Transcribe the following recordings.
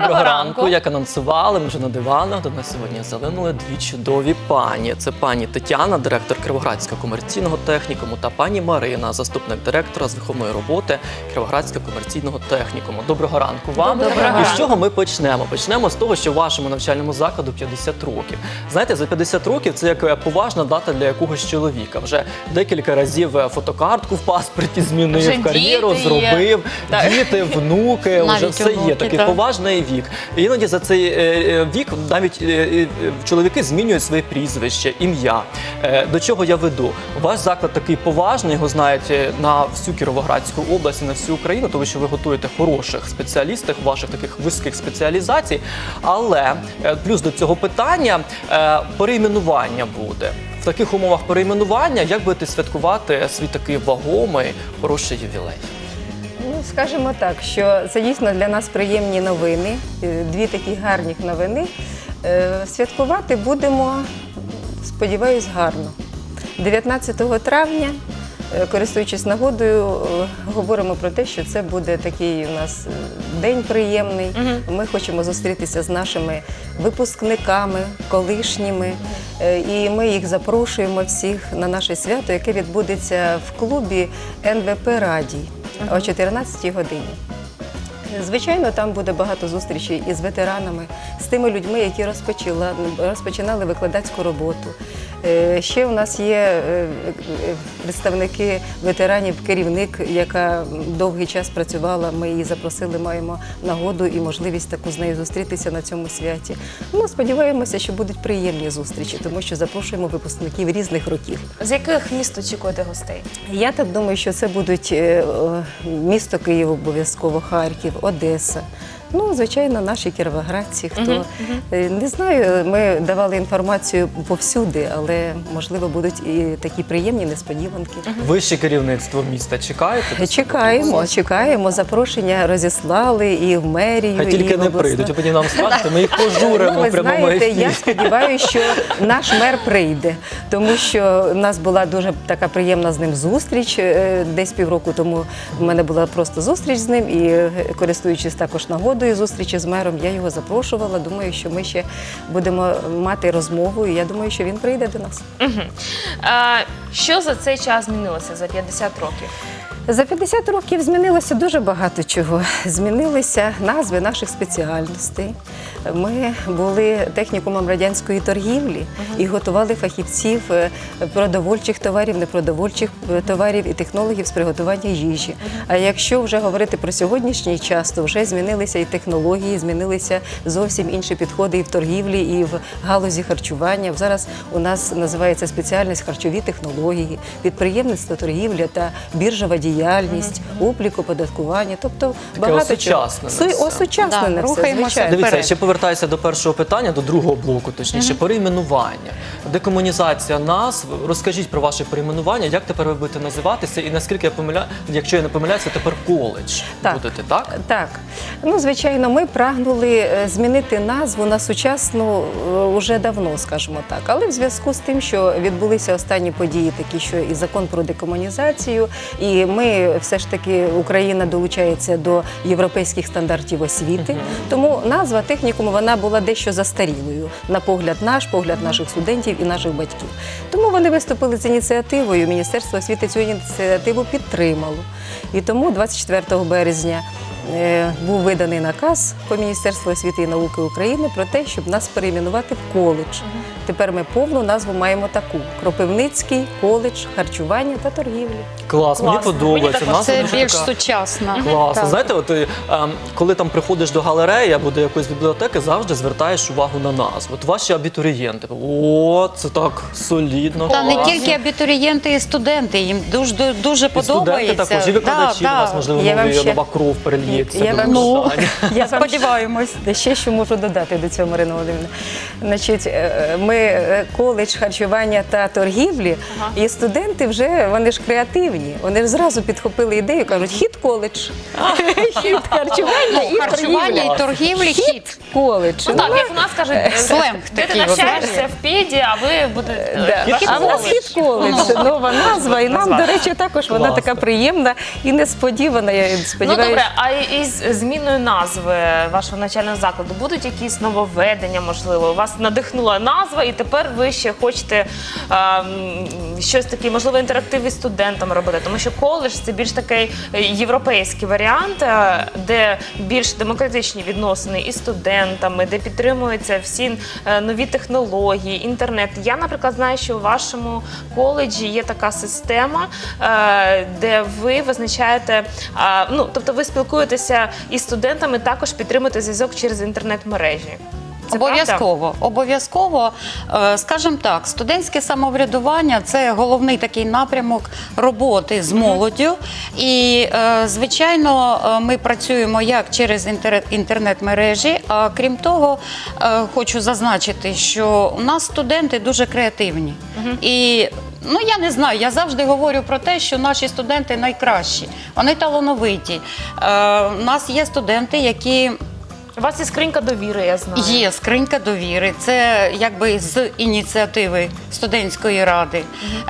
Доброго ранку. ранку. Як анонсували, ми вже на диванах. До нас сьогодні залинули дві чудові пані. Це пані Тетяна, директор Кривоградського комерційного технікуму, та пані Марина, заступник директора з виховної роботи Кривоградського комерційного технікуму. Доброго ранку вам. Доброго І ранку. з чого ми почнемо? Почнемо з того, що вашому навчальному закладу 50 років. Знаєте, за 50 років це як е, поважна дата для якогось чоловіка. Вже декілька разів е, фотокартку в паспорті змінив, Вже кар'єру діти зробив, Так. діти, внуки, вже Навіть все є. онуки, Такий так. поважний вік. І іноді за цей е, е, вік навіть е, чоловіки змінюють своє прізвище, ім'я. До чого я веду? Ваш заклад такий поважний, його знають е, на всю Кіровоградську область і на всю Україну, тому що ви готуєте хороших спеціалістів, ваших таких вузьких спеціалізацій. Але плюс до цього питання перейменування буде. В таких умовах перейменування як будете святкувати свій такий вагомий хороший ювілей? Скажімо так, що це дійсно для нас приємні новини, е, дві такі гарні новини. Е, Святкувати будемо, сподіваюсь, гарно. 19 травня, е, користуючись нагодою, говоримо про те, що це буде такий у нас день приємний. Ми хочемо зустрітися з нашими випускниками, колишніми. І ми їх запрошуємо всіх на наше свято, яке відбудеться в клубі НВП Радій о 14 годині. Звичайно, там буде багато зустрічей із ветеранами, з тими людьми, які розпочинали викладацьку роботу. Е, Ще у нас є е, представники ветеранів, керівник, яка довгий час працювала. Ми її запросили, маємо нагоду і можливість таку з нею зустрітися на цьому святі. Ну, сподіваємося, що будуть приємні зустрічі, тому що запрошуємо випускників різних років. З яких міст очікуєте гостей? Я так думаю, що це будуть е, місто Київ, обов'язково Харків, Одеса. Ну, звичайно, наші кіровоградці. Хто Е, не знаю, ми давали інформацію повсюди, але можливо будуть і такі приємні несподіванки. Вище керівництво міста чекаєте? Чекаємо, чекаємо. Запрошення розіслали і в мерію. Хай і тільки в не прийдуть, а потім нам скажете, ми їх пожуримо Ну, ви в прямому знаєте, ефірі. я сподіваюся, що наш мер прийде, тому що в нас була дуже така приємна з ним зустріч е, десь півроку тому. В мене була просто зустріч з ним, і е, користуючись також нагодою зустрічі з мером, я його запрошувала. Думаю, що ми ще будемо мати розмову. І я думаю, що він прийде до нас. Угу. А, що за цей час змінилося за 50 років? За 50 років змінилося дуже багато чого. Змінилися назви наших спеціальностей. Ми були технікумом радянської торгівлі і готували фахівців е, продовольчих товарів, непродовольчих е, товарів і технологів з приготування їжі. А якщо вже говорити про сьогоднішній час, то вже змінилися і технології, змінилися зовсім інші підходи і в торгівлі, і в галузі харчування. Зараз у нас називається спеціальність харчові технології, підприємництво, торгівля та біржова діяльність, облік, оподаткування. Тобто Таке багато осучаснене чого. все. Осучаснене Да, все, рухаємося звичайно. Дивіться, я ще повертаюся до першого питання, до другого блоку, точніше, перейменування, декомунізація назв. Розкажіть про ваше перейменування, як тепер ви будете називатися, і наскільки я помиляю, якщо я не помиляюся, тепер коледж Так. будете, так? Так, ну звичайно, ми прагнули е, змінити назву на сучасну е, уже давно, скажімо так. Але в зв'язку з тим, що відбулися останні події, такі що і закон про декомунізацію, і ми все ж таки Україна долучається до європейських стандартів освіти. Тому назва технікуму вона була дещо застарілою на погляд наш, погляд наших студентів і наших батьків. Тому вони виступили з ініціативою. Міністерство освіти цю ініціативу підтримало. І тому 24 березня був виданий наказ по Міністерству освіти і науки України про те, щоб нас перейменувати в коледж. Тепер ми повну назву маємо таку: Кропивницький коледж харчування та торгівлі. Клас, мені Класно. подобається. Мені також. Назва Це дуже більш така сучасно. Класно. Так. Знаєте, от е, ем, коли там приходиш до галереї або до якоїсь бібліотеки, завжди звертаєш увагу на назву. От ваші абітурієнти. О, це так солідно. Та не класно. тільки абітурієнти і студенти, їм дуже дуже І студенти подобається. також, і викладачі Да, вас, да. можливо, Я вам нові ще- нова кров це Я вам- викладання. Я вам Сподіваємось. Ще що можу додати до цього, Марина Володимирівна. Значить, е, ми е, коледж харчування та торгівлі, Ага. і студенти вже вони ж креативні. Вони ж зразу підхопили ідею, кажуть, хід коледж, хід харчування і харчування і торгівлі хід. Коледж. Ну так, як у нас кажуть, е, Сленг де ти навчаєшся в піді, а ви будете А в нас хід коледж, нова назва, і нам, до речі, також вона така приємна і несподівана. Я Ну добре, а із зміною назви вашого навчального закладу будуть якісь нововведення, можливо? Вас надихнула назва, і тепер ви ще хочете а, щось таке, можливо, інтерактив із студентами робити. Тому що коледж це більш такий е, європейський варіант, е, де більш демократичні відносини із студентами, де підтримуються всі е, нові технології, інтернет. Я, наприклад, знаю, що у вашому коледжі є така система, де ви визначаєте, ну тобто ви спілкуєтеся із студентами, також підтримуєте зв'язок через інтернет-мережі. Це? Обов'язково, обов'язково, Е, скажімо так, студентське самоврядування це головний такий напрямок роботи з молоддю. І, е, звичайно, е, ми працюємо як через інтернет-мережі. А крім того, хочу зазначити, що у нас студенти дуже креативні. І Ну я не знаю. Я завжди говорю про те, що наші студенти найкращі, вони талановиті. Е, у нас є студенти, які У вас є скринька довіри, я знаю. Є скринька довіри. Це якби з ініціативи студентської ради.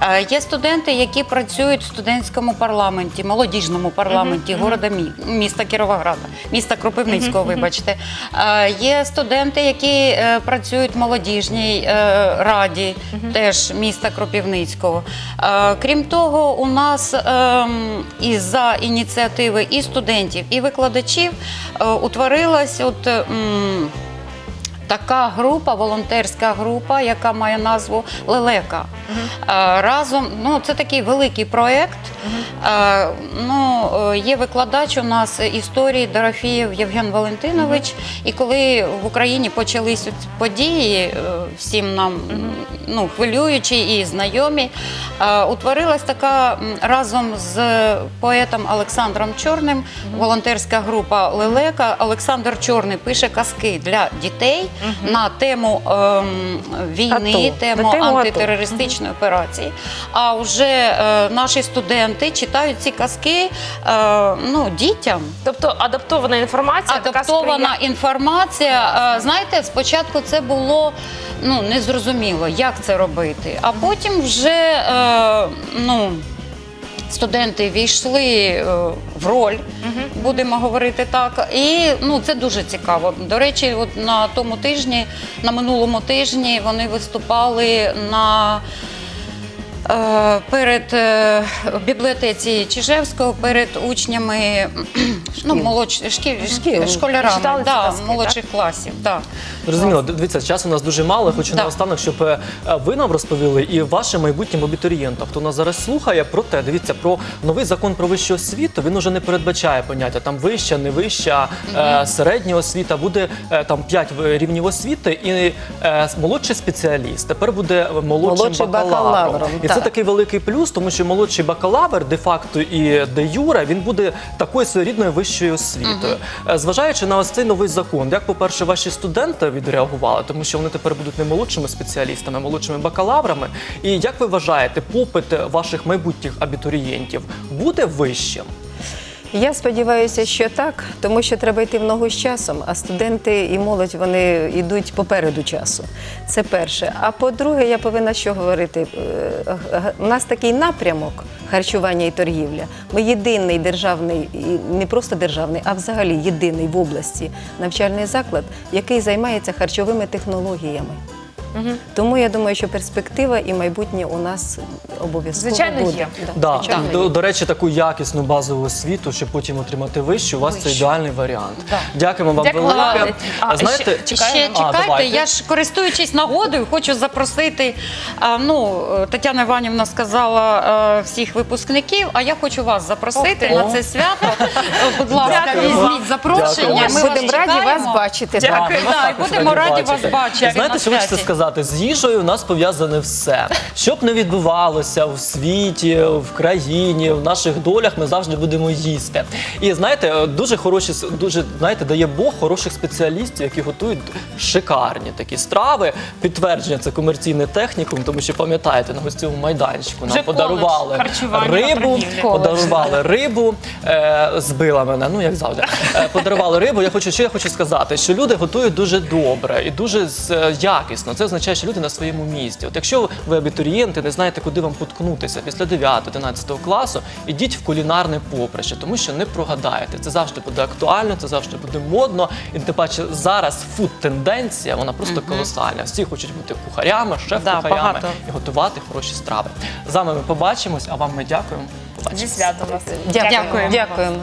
Е, Є студенти, які працюють в студентському парламенті, молодіжному парламенті города мі- міста Кіровограда, міста Кропивницького. Вибачте, Е, є студенти, які е, працюють в молодіжній е, раді, теж міста Кропивницького. Е, Крім того, у нас ем, і за ініціативи і студентів, і викладачів е, утворилась от. 即嗯。Така група, волонтерська група, яка має назву Лелека. Е, Разом, ну це такий великий проєкт. Е, Ну, е, є викладач у нас історії Дорофієв Євген Валентинович. І коли в Україні почались події, всім нам ну, хвилюючі і знайомі, утворилась така разом з поетом Олександром Чорним волонтерська група Лелека. Олександр Чорний пише казки для дітей на тему ем, війни, АТО. тему тему АТО. антитерористичної операції. А вже е, наші студенти читають ці казки е, ну, дітям. Тобто адаптована інформація, Адаптована сприяє- інформація. Е, Знаєте, спочатку це було ну, незрозуміло, як це робити. А потім вже е, ну, студенти війшли е, в роль, будемо говорити так. І ну, це дуже цікаво. До речі, от на тому тижні, на минулому тижні вони виступали на. Е, Перед е, в бібліотеці Чижевського перед учнями ну, молодш... Шкіл. школярами Читали ці да, казки, молодших класів. Да. Зрозуміло, дивіться, часу у нас дуже мало. Хочу Да. наостанок, щоб е, ви нам розповіли і вашим майбутнім абітурієнтам, хто нас зараз слухає, про те, дивіться, про новий закон про вищу освіту. Він уже не передбачає поняття там вища, не вища, е, середня освіта. Буде е, там 5 рівнів освіти і е, молодший спеціаліст. Тепер буде молодшим Молодший бакалавром. бакалавром, І це так. такий великий плюс, тому що молодший бакалавр де-факто і де юре він буде такою своєрідною вищою освітою. Е, Зважаючи на ось цей новий закон, як, по-перше, ваші студенти відреагували, тому що вони тепер будуть не молодшими спеціалістами, а молодшими бакалаврами. І як ви вважаєте, попит ваших майбутніх абітурієнтів буде вищим? Я сподіваюся, що так, тому що треба йти в ногу з часом, а студенти і молодь вони йдуть попереду часу. Це перше. А по-друге, я повинна що говорити. Е, У нас такий напрямок харчування і торгівля. Ми єдиний державний, не просто державний, а взагалі єдиний в області навчальний заклад, який займається харчовими технологіями. Тому я думаю, що перспектива і майбутнє у нас обов'язково Звичайно, буде. є. Да. звичайно, До, є. до речі, таку якісну базову освіту, щоб потім отримати вищу, у вас це Вищу. ідеальний варіант. Да. Дякуємо вам Дякую. велике. А, Знаєте, ще- Ще А, чекайте, давайте. я ж користуючись нагодою, хочу запросити. а, Ну, Тетяна Іванівна сказала е, всіх випускників, а я хочу вас запросити ти. на це свято. Е, Будь ласка, Дякую. візьміть запрошення. Дякую. Ми Будемо раді вас бачити. Дякую. Так, і будемо раді вас бачити. Знаєте, на що хочеться святі. сказати? Сказати, з їжею у нас пов'язане все. Що б не відбувалося у світі, в країні, в наших долях, ми завжди будемо їсти. І знаєте, дуже хороші, дуже знаєте, дає Бог хороших спеціалістів, які готують шикарні такі страви. Підтвердження це комерційний технікум, тому що пам'ятаєте, на гостєвому майданчику нам Вже подарували коледж рибу, подарували рибу, е, збила мене, ну як завжди. Е, подарували рибу. Я хочу, що я хочу сказати, що люди готують дуже добре і дуже е, якісно. Це означає, що люди на своєму місці. От якщо ви абітурієнти, не знаєте, куди вам поткнутися після 9-11 класу, ідіть в кулінарне поприще, тому що не прогадаєте. Це завжди буде актуально, це завжди буде модно. І тим паче зараз фуд-тенденція, вона просто колосальна. Всі хочуть бути кухарями, шеф-кухарями і готувати хороші страви. З вами ми побачимось, а вам ми дякуємо. Побачимось. Зі святом вас. Дякуємо. Дякуємо.